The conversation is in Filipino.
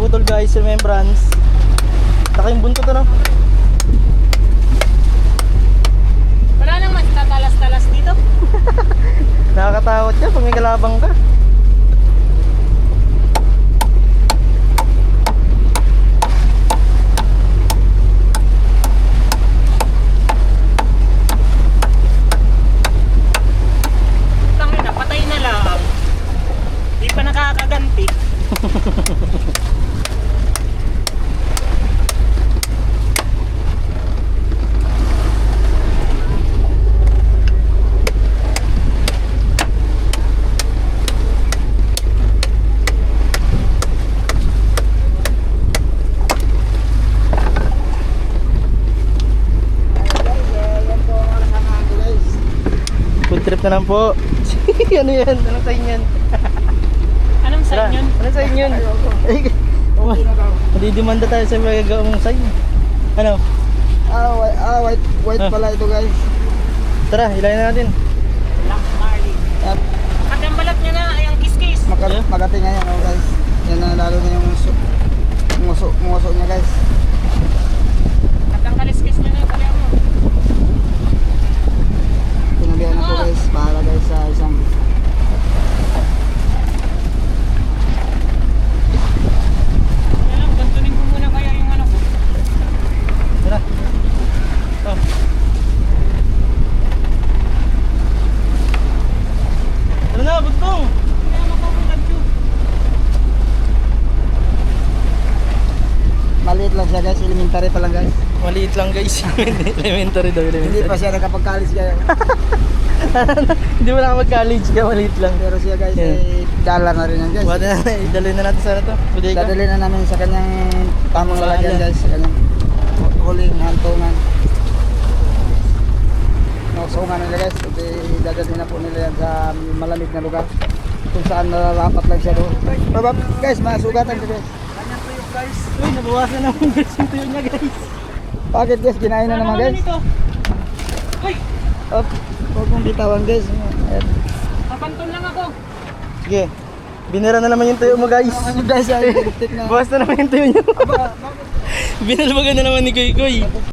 putol guys, remembrance. Saka yung buntot ano. Wala nang mas tatalas-talas dito. Nakakatakot ka pag may kalabang ka. Tangin na, patay na lang. Di pa nakakaganti. Food trip na lang po. ano yan? Anong sign yan? Anong sign yun? Anong sign yun? Madidimanda tayo sa magagawa mong sign. Ano? Ah, white, ah, white, white Ah. pala ito guys. Tara, hilahin natin. Black Marley. At At ang balat niya na ay ang kiss-kiss. maka, Yeah. Makati nga yan oh guys. Yan na lalo na yung muso, muso, muso niya guys. At ang kaliskis niya na yung kaya mo. Pinabihan ako guys para guys sa isang Kaya lang, gantunin ko muna kaya yung ano ko. Tara. Oh. Ano na, bugtong? Kaya makakulat yun. Maliit lang siya guys, elementary pa lang guys. Maliit lang guys. elementary daw, elementary. Hindi pa siya nakapag-college guys. Hindi mo na mag-college ka, maliit lang. Pero siya guys Yeah. ay dollar na rin yan guys. Wala na, idalhin na natin sana to. Bodega. Dadali na namin sa kanyang tamang lalagyan guys, kanyang huling hantungan. Nausungan nila guys, kasi dadali na po nila yan sa malamig na lugar. Kung saan nararapat lang siya doon. Pero guys, masugatan ko guys. Uy, nabawasan naman guys yung tuyo niya guys. Bakit guys, kinain na naman guys. Ito? Uy, Op, huwag mong bitawan guys. Ayan. papantun lang ako. Sige. Binira na naman yung tuyo mo guys. Ano guys, ay, na. Bawas na naman yung tuyo niyo. Aba, Binalbagan na naman ni Kuy Kuy.